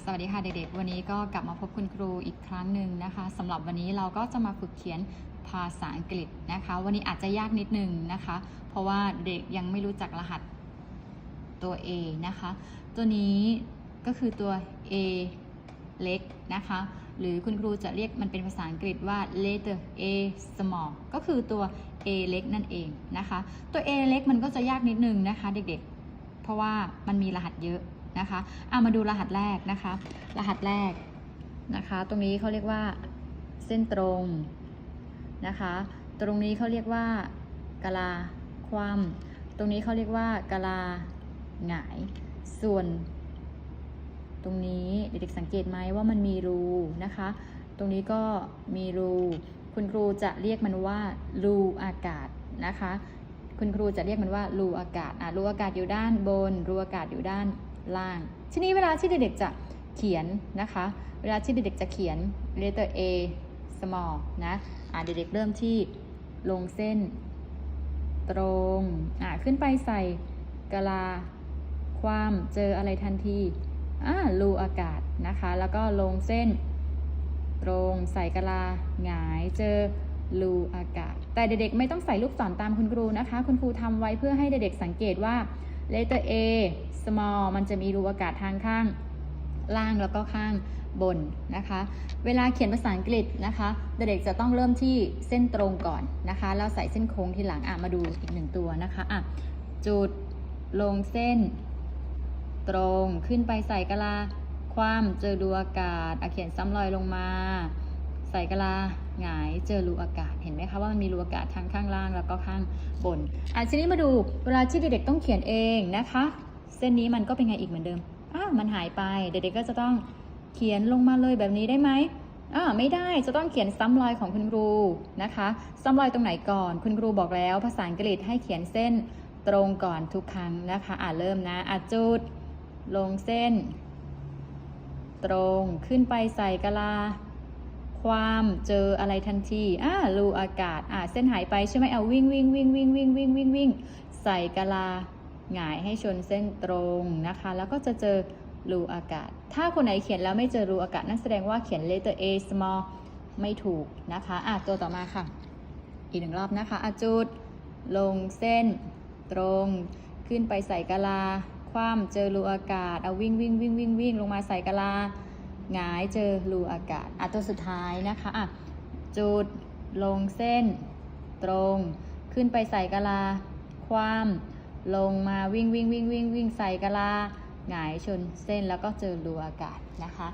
สวัสดีค่ะเด็กๆ วันนี้ก็กลับมาพบคุณครูอีกครั้งหนึ่งนะคะสำหรับวันนี้เราก็จะมาฝึกเขียนภาษาอังกฤษนะคะ วันนี้อาจจะยากนิดนึงนะคะ เพราะว่าเด็กยังไม่รู้จักรหัสตัว A นะคะ ตัวนี้ก็คือตัว A เล็กนะคะ หรือคุณครูจะเรียกมันเป็นภาษาอังกฤษว่า letter A small ก็คือตัว A เล็กนั่นเองนะคะ ตัว A เล็กมันก็จะยากนิดนึงนะคะ เด็กๆ เพราะว่ามันมีรหัสเยอะ นะคะเอามาดูรหัสแรกนะคะ รหัสแรกนะคะ ตรงนี้เขาเรียกว่าเส้นตรงนะคะ ตรงนี้เขาเรียกว่ากะลาคว่ำตรงนี้เขาเรียกว่ากะลาหงาย ส่วนตรงนี้เด็กๆสังเกตไหมว่ามันมีรูนะคะ ตรงนี้ก็มีรูคุณครูจะเรียกมันว่ารูอากาศนะคะ คุณครูจะเรียกมันว่ารูอากาศอะรูอากาศอยู่ด้านบนรูอากาศอยู่ด้าน ล่าง ทีนี้เวลาที่เด็กๆจะเขียนนะคะ เวลาที่เด็กๆจะเขียน letter A small นะอะเด็กๆเริ่มที่ลงเส้นตรงอะขึ้นไปใส่กะลา ความเจออะไรทันทีอ่ารูอากาศนะคะ แล้วก็ลงเส้นตรงใส่กะลาหงายเจอรูอากาศ แต่เด็กๆไม่ต้องใส่ลูกศรตามคุณครูนะคะ คุณครูทำไว้เพื่อให้เด็กๆสังเกตว่า letter A small มันจะมีรูอากาศทางข้างล่างแล้วก็ข้างบนนะคะ เวลาเขียนภาษาอังกฤษนะคะเด็กๆจะต้องเริ่มที่เส้นตรงก่อนนะคะ แล้วใส่เส้นโค้งทีหลังอะมาดูอีกหนึ่งตัวนะคะอะจุดลงเส้น ตรงขึ้นไปใส่กะลา ความเจอรูอากาศอะเขียนซ้ำรอยลงมา ใส่กะลาหงายเจอรูอากาศเห็นไหมคะว่ามันมีรูอากาศทั้งข้างล่างแล้วก็ข้างบนอะทีนี้มาดูเวลาที่เด็กๆต้องเขียนเองนะคะ เส้นนี้มันก็เป็นไงอีกเหมือนเดิมอ้าวมันหายไปเด็กๆก็จะต้องเขียนลงมาเลยแบบนี้ได้ไหมอ่าไม่ได้จะต้องเขียนซ้ำรอยของคุณครูนะคะซ้ำรอยตรงไหนก่อน คุณครูบอกแล้ว ภาษาอังกฤษให้เขียนเส้นตรงก่อนทุกครั้งนะคะอ่าเริ่มนะอะจุดลงเส้น ตรงขึ้นไปใส่กะลา ความเจออะไรทันทีอ่ารูอากาศอ่าเส้นหายไปใช่ไหมเอาวิ่งวิ่งวิ่งวิ่งวิ่งวิ่งวิ่งวิ่งใส่กะลาหงายให้ชนเส้นตรงนะคะ แล้วก็จะเจอรูอากาศ ถ้าคนไหนเขียนแล้วไม่เจอรูอากาศนั่นแสดงว่าเขียน letter A small ไม่ถูกนะคะอะตัวต่อมาค่ะ อีกหนึ่งรอบนะคะอะจุด ลงเส้นตรง ขึ้นไปใส่กะลา คว่ำเจอรูอากาศ เอาวิ่งวิ่งวิ่งวิ่งวิ่งลงมาใส่กะลา หงายเจอรูอากาศอะตัวสุดท้ายนะคะอะจุดลงเส้น ตรง ขึ้นไปใส่กะลา คว่ำลงมาวิ่งวิ่งวิ่งวิ่งวิ่งใส่กะลาหงายชนเส้นแล้วก็เจอรูอากาศนะคะ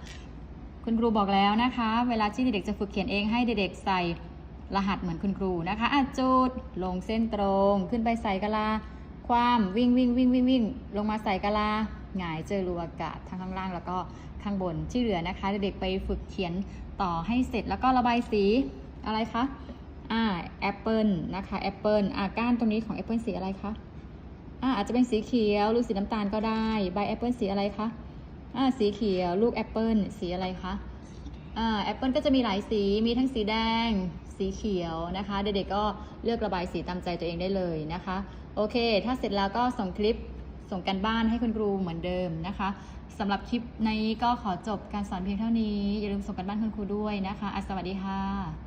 คุณครูบอกแล้วนะคะ เวลาที่เด็กๆจะฝึกเขียนเองให้เด็กๆใส่รหัสเหมือนคุณครูนะคะอะจุดลงเส้นตรง ขึ้นไปใส่กะลา ความวิ่งวิ่งวิ่งวิ่งวิ่งลงมาใส่กะลา หงายเจอรูอากาศทั้งข้างล่างแล้วก็ข้างบนที่เหลือนะคะ เด็กๆไปฝึกเขียนต่อให้เสร็จแล้วก็ระบายสีอะไรคะอ่าแอปเปิลนะคะแอปเปิลอ่าก้านตรงนี้ของแอปเปิลสีอะไรคะอ่าอาจจะเป็นสีเขียวหรือสีน้ำตาลก็ได้ใบแอปเปิลสีอะไรคะอ่าสีเขียวลูกแอปเปิลสีอะไรคะอ่าแอปเปิลก็จะมีหลายสีมีทั้งสีแดง สีเขียวนะคะ เด็กๆก็เลือกระบายสีตามใจตัวเองได้เลยนะคะ โอเค ถ้าเสร็จแล้วก็ส่งคลิป ส่งกันบ้านให้คุณครูเหมือนเดิมนะคะสำหรับคลิปนี้ก็ขอจบการสอนเพียงเท่านี้ อย่าลืมส่งกันบ้านคุณครูด้วยนะคะอะสวัสดีค่ะ